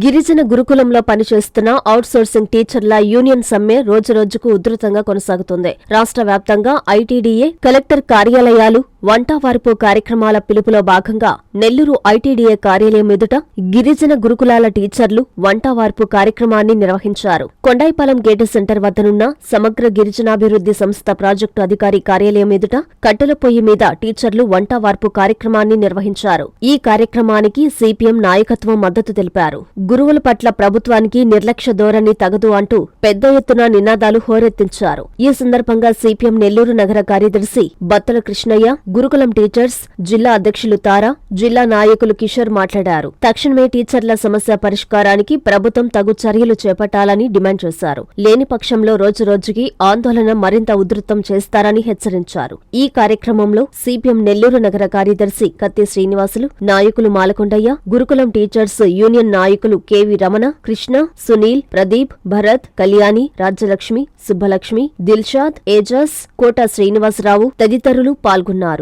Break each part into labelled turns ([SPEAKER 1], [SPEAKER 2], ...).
[SPEAKER 1] గిరిజన గురుకులంలో పనిచేస్తున్న అవుట్సోర్సింగ్ టీచర్ల యూనియన్ సమ్మె రోజురోజుకు ఉధృతంగా కొనసాగుతుంది. రాష్ట్ర వ్యాప్తంగా ఐటీడీఏ కలెక్టర్ కార్యాలయాలు వంటావార్పు కార్యక్రమాల పిలుపులో భాగంగా నెల్లూరు ఐటీడీఏ కార్యాలయం ఎదుట గిరిజన గురుకులాల టీచర్లు వంటావార్పు కార్యక్రమాన్ని నిర్వహించారు. కొండాయిపాలెం గేటు సెంటర్ వద్దనున్న సమగ్ర గిరిజనాభివృద్ధి సంస్థ ప్రాజెక్టు అధికారి కార్యాలయం ఎదుట కట్టెల పొయ్యి మీద టీచర్లు వంటవార్పు కార్యక్రమాన్ని నిర్వహించారు. ఈ కార్యక్రమానికి సిపిఎం నాయకత్వం మద్దతు తెలిపారు. గురువుల పట్ల ప్రభుత్వానికి నిర్లక్ష్య ధోరణి తగదు అంటూ పెద్ద ఎత్తున నినాదాలు హోరెత్తించారు. ఈ సందర్భంగా సిపిఎం నెల్లూరు నగర కార్యదర్శి బత్తల కృష్ణయ్య గురుకులం టీచర్స్ జిల్లా అధ్యక్షులు తారా జిల్లా నాయకులు కిషోర్ మాట్లాడారు. తక్షణమే టీచర్ల సమస్య పరిష్కారానికి ప్రభుత్వం తగు చర్యలు చేపట్టాలని డిమాండ్ చేశారు. లేని పక్షంలో రోజురోజుకి ఆందోళన మరింత ఉధృతం చేస్తారని హెచ్చరించారు. ఈ కార్యక్రమంలో సిపిఎం నెల్లూరు నగర కార్యదర్శి కత్తి శ్రీనివాసులు నాయకులు మాలకొండయ్య గురుకులం టీచర్స్ యూనియన్ నాయకులు కెవి రమణ కృష్ణ సునీల్ ప్రదీప్ భరత్ కళ్యాణి రాజ్యలక్ష్మి సుబ్బలక్ష్మి దిల్షాద్ ఏజాస్ కోట శ్రీనివాసరావు తదితరులు పాల్గొన్నారు.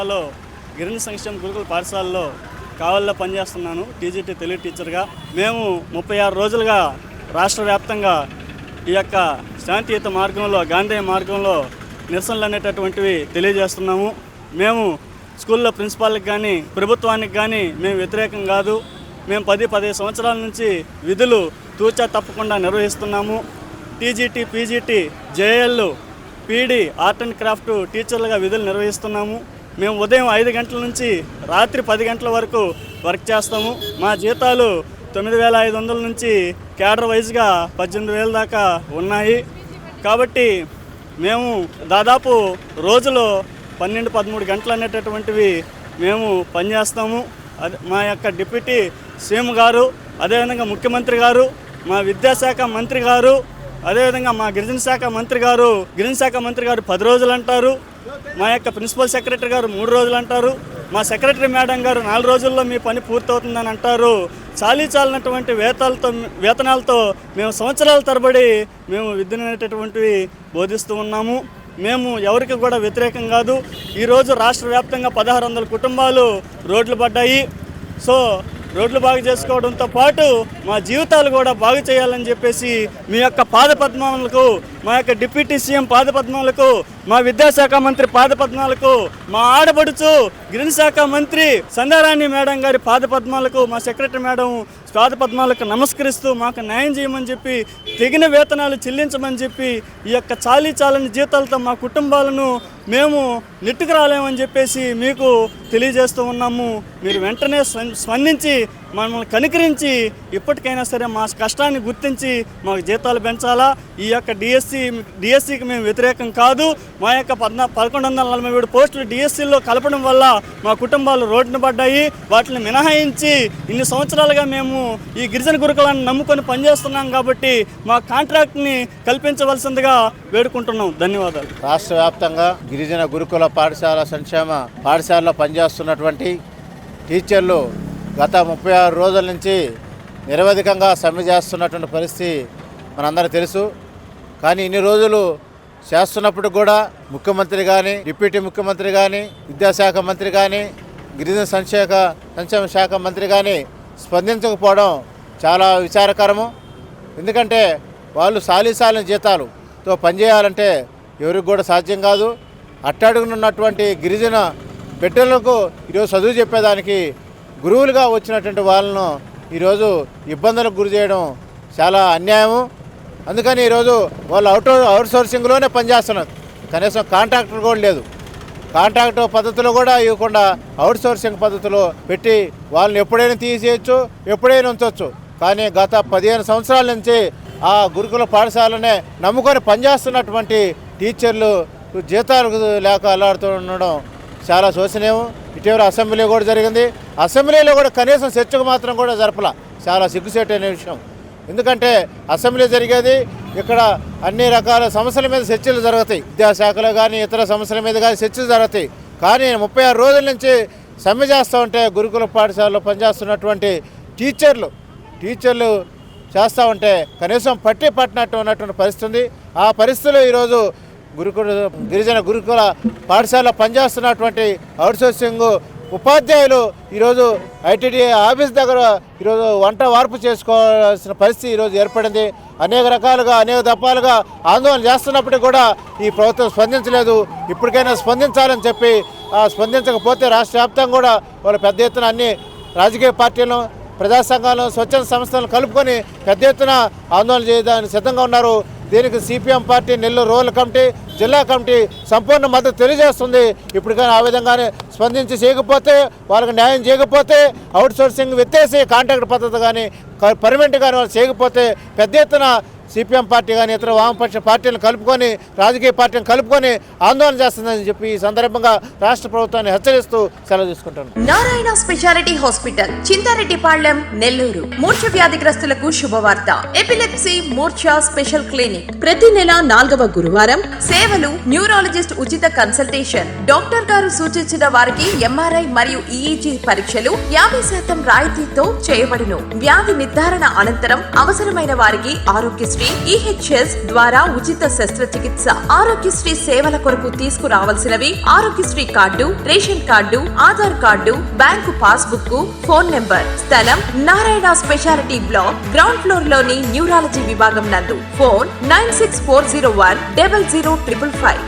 [SPEAKER 2] జిల్లాలో గిరిజన సంక్షేమ గురుకుల పాఠశాలలో కావల్లో పనిచేస్తున్నాను. టీజీటీ తెలుగు టీచర్గా. మేము ముప్పై ఆరు రోజులుగా రాష్ట్ర వ్యాప్తంగా ఈ యొక్క శాంతియుత మార్గంలో గాంధీ మార్గంలో నిరసనలు అనేటటువంటివి తెలియజేస్తున్నాము. మేము స్కూల్లో ప్రిన్సిపాల్కి కానీ ప్రభుత్వానికి కానీ మేము వ్యతిరేకం కాదు. మేము పది పదిహేను సంవత్సరాల నుంచి విధులు తూచా తప్పకుండా నిర్వహిస్తున్నాము. TGT PGT JL PD art and craft టీచర్లుగా విధులు నిర్వహిస్తున్నాము. మేము ఉదయం ఐదు గంటల నుంచి రాత్రి పది గంటల వరకు వర్క్ చేస్తాము. మా జీతాలు తొమ్మిది వేల ఐదు వందల నుంచి క్యాడర్ వైజ్గా పద్దెనిమిది వేల దాకా ఉన్నాయి. కాబట్టి మేము దాదాపు రోజులో పన్నెండు పదమూడు గంటలు అనేటటువంటివి మేము పనిచేస్తాము. అదే మా యొక్క డిప్యూటీ సీఎం గారు అదేవిధంగా ముఖ్యమంత్రి గారు మా విద్యాశాఖ మంత్రి గారు అదేవిధంగా మా గిరిజన శాఖ మంత్రి గారు గిరిజన శాఖ మంత్రి గారు పది రోజులు అంటారు. మా యొక్క ప్రిన్సిపల్ సెక్రటరీ గారు మూడు రోజులు అంటారు. మా సెక్రటరీ మేడం గారు నాలుగు రోజుల్లో మీ పని పూర్తవుతుందని అంటారు. చాలీ చాలినటువంటి వేతాలతో వేతనాలతో మేము సంవత్సరాల తరబడి మేము విద్యనేటటువంటివి బోధిస్తూ ఉన్నాము. మేము ఎవరికి కూడా వ్యతిరేకం కాదు. ఈరోజు రాష్ట్ర వ్యాప్తంగా పదహారు వందల కుటుంబాలు రోడ్లు పడ్డాయి. సో రోడ్లు బాగు చేసుకోవడంతో పాటు మా జీవితాలు కూడా బాగు చేయాలని చెప్పేసి మీ యొక్క పాదపద్మములకు మా యొక్క డిప్యూటీ సీఎం పాదపద్మములకు మా విద్యాశాఖ మంత్రి పాదపద్మాలకు మా ఆడపడుచు గిరిజన శాఖ మంత్రి సందారాణి మేడం గారి పాదపద్మాలకు మా సెక్రటరీ మేడం పాదపద్మాలకు నమస్కరిస్తూ మాకు న్యాయం చేయమని చెప్పి తెగిన వేతనాలు చెల్లించమని చెప్పి ఈ యొక్క చాలీ చాలని జీతాలతో మా కుటుంబాలను మేము నెట్టుకు రాలేమని చెప్పేసి మీకు తెలియజేస్తూ ఉన్నాము. మీరు వెంటనే స్పం- స్పందించి మమ్మల్ని కనికరించి ఇప్పటికైనా సరే మా కష్టాన్ని గుర్తించి మాకు జీతాలు పెంచాలా? ఈ యొక్క డిఎస్సి డిఎస్సికి మేము వ్యతిరేకం కాదు. మా యొక్క పద్నా పదకొండు వందల నలభై ఏడు పోస్టులు డిఎస్సిలో కలపడం వల్ల మా కుటుంబాలు రోడ్డున పడ్డాయి. వాటిని మినహాయించి ఇన్ని సంవత్సరాలుగా మేము ఈ గిరిజన గురుకులాన్ని నమ్ముకొని పనిచేస్తున్నాం కాబట్టి మా కాంట్రాక్ట్ని కల్పించవలసిందిగా వేడుకుంటున్నాం. ధన్యవాదాలు.
[SPEAKER 3] రాష్ట్ర వ్యాప్తంగా గిరిజన గురుకుల పాఠశాల సంక్షేమ పాఠశాలలో పనిచేస్తున్నటువంటి టీచర్లు గత ముప్పై ఆరు రోజుల నుంచి నిరవధికంగా సమ్మె చేస్తున్నటువంటి పరిస్థితి మనందరికీ తెలుసు. కానీ ఇన్ని రోజులు చేస్తున్నప్పుడు కూడా ముఖ్యమంత్రి కానీ డిప్యూటీ ముఖ్యమంత్రి కానీ విద్యాశాఖ మంత్రి కానీ గిరిజన సంక్షేమ సంక్షేమ శాఖ మంత్రి కానీ స్పందించకపోవడం చాలా విచారకరము. ఎందుకంటే వాళ్ళు సాలిసాలిన జీతాలుతో పనిచేయాలంటే ఎవరికి కూడా సాధ్యం కాదు. అట్టడుగునున్నటువంటి గిరిజన బిడ్డలకు ఈరోజు చదువు చెప్పేదానికి గురువులుగా వచ్చినటువంటి వాళ్ళను ఈరోజు ఇబ్బందులకు గురి చేయడం చాలా అన్యాయము. అందుకని ఈరోజు వాళ్ళు అవుట్ అవుట్ సోర్సింగ్లోనే పనిచేస్తున్నారు. కనీసం కాంట్రాక్టర్ కూడా లేదు. కాంట్రాక్ట్ పద్ధతిలో కూడా ఇవ్వకుండా అవుట్ సోర్సింగ్ పద్ధతిలో పెట్టి వాళ్ళని ఎప్పుడైనా తీసేయచ్చు ఎప్పుడైనా ఉంచవచ్చు కానీ గత పదిహేను సంవత్సరాల నుంచి ఆ గురుకుల పాఠశాలనే నమ్ముకొని పనిచేస్తున్నటువంటి టీచర్లు జీతాలు లేక అల్లాడుతూ ఉండడం చాలా శోచనీయం. ఇటీవల అసెంబ్లీ కూడా జరిగింది. అసెంబ్లీలో కూడా కనీసం చర్చకు మాత్రం కూడా జరపల. చాలా సిగ్గుసేటైన విషయం. ఎందుకంటే అసెంబ్లీ జరిగేది ఇక్కడ అన్ని రకాల సమస్యల మీద చర్చలు జరుగుతాయి. విద్యాశాఖలో కానీ ఇతర సమస్యల మీద కానీ చర్చలు జరుగుతాయి. కానీ ముప్పై ఆరు రోజుల నుంచి సమ్మె చేస్తూ ఉంటే గురుకుల పాఠశాలలో పనిచేస్తున్నటువంటి టీచర్లు టీచర్లు చేస్తూ ఉంటే కనీసం పట్టి పట్టినట్టు ఉన్నటువంటి పరిస్థితి ఉంది. ఆ పరిస్థితులు ఈరోజు గురుకుల గిరిజన గురుకుల పాఠశాలలో పనిచేస్తున్నటువంటి అవుట్సోర్సింగ్ ఉపాధ్యాయులు ఈరోజు ఐటీడీ ఆఫీస్ దగ్గర ఈరోజు వంట వార్పు చేసుకోవాల్సిన పరిస్థితి ఈరోజు ఏర్పడింది. అనేక రకాలుగా అనేక దఫాలుగా ఆందోళన చేస్తున్నప్పటికీ కూడా ఈ ప్రభుత్వం స్పందించలేదు. ఇప్పటికైనా స్పందించాలని చెప్పి స్పందించకపోతే రాష్ట్ర వ్యాప్తంగా కూడా వాళ్ళు పెద్ద ఎత్తున అన్ని రాజకీయ పార్టీలను ప్రజా సంఘాలను స్వచ్ఛంద సంస్థలను కలుపుకొని పెద్ద ఎత్తున ఆందోళన చేయడానికి సిద్ధంగా ఉన్నారు. దీనికి CPM party Nellore rural committee జిల్లా కమిటీ సంపూర్ణ మద్దతు తెలియజేస్తుంది. ఇప్పటికైనా ఆ విధంగానే స్పందించి చేయకపోతే వాళ్ళకి న్యాయం చేయకపోతే అవుట్ సోర్సింగ్ వ్యత్యాసి కాంట్రాక్ట్ పద్ధతి కానీ పర్మనెంట్ కానీ వాళ్ళు చేయకపోతే పెద్ద ఎత్తున సిపిఎం పార్టీ కానీ ఇతర వామపక్ష పార్టీలను కలుపుకొని రాజకీయ పార్టీలను కలుపుకొని ఆందోళన చేస్తుందని చెప్పి ఈ సందర్భంగా రాష్ట్ర ప్రభుత్వాన్ని హెచ్చరిస్తూ సెలవు తీసుకుంటాను
[SPEAKER 4] నారాయణ స్పెషాలిటీ హాస్పిటల్ చింతారెడ్డిపాళ్ళెం నెల్లూరు. మూర్ఛ వ్యాధిగ్రస్తులకు శుభవార్త. ఎపిలెప్సీ మూర్ఛ స్పెషల్ క్లినిక్. ప్రతి నెల నాలుగవ గురువారం సేవలు న్యూరాలజిస్ట్ ఉచిత కన్సల్టేషన్. డాక్టర్ గారు సూచించిన వారికి ఎంఆర్ఐ మరియు ఈఈజీ పరీక్షలు యాభై శాతం రాయితీతో చేయబడును. వ్యాధి నిర్ధారణ అనంతరం అవసరమైన వారికి ఆరోగ్య ఆరోగ్యశ్రీ ఈహెచ్ఎస్ ద్వారా ఉచిత శస్త్రచికిత్స ఆరోగ్యశ్రీ సేవల కొరకు తీసుకురావాల్సినవి Aarogyasri card ration card Aadhaar card bank passbook phone number స్థలం నారాయణ స్పెషాలిటీ బ్లాక్ గ్రౌండ్ ఫ్లోర్లోని న్యూరాలజీ విభాగం నందు. Phone nine six four zero one double zero triple five.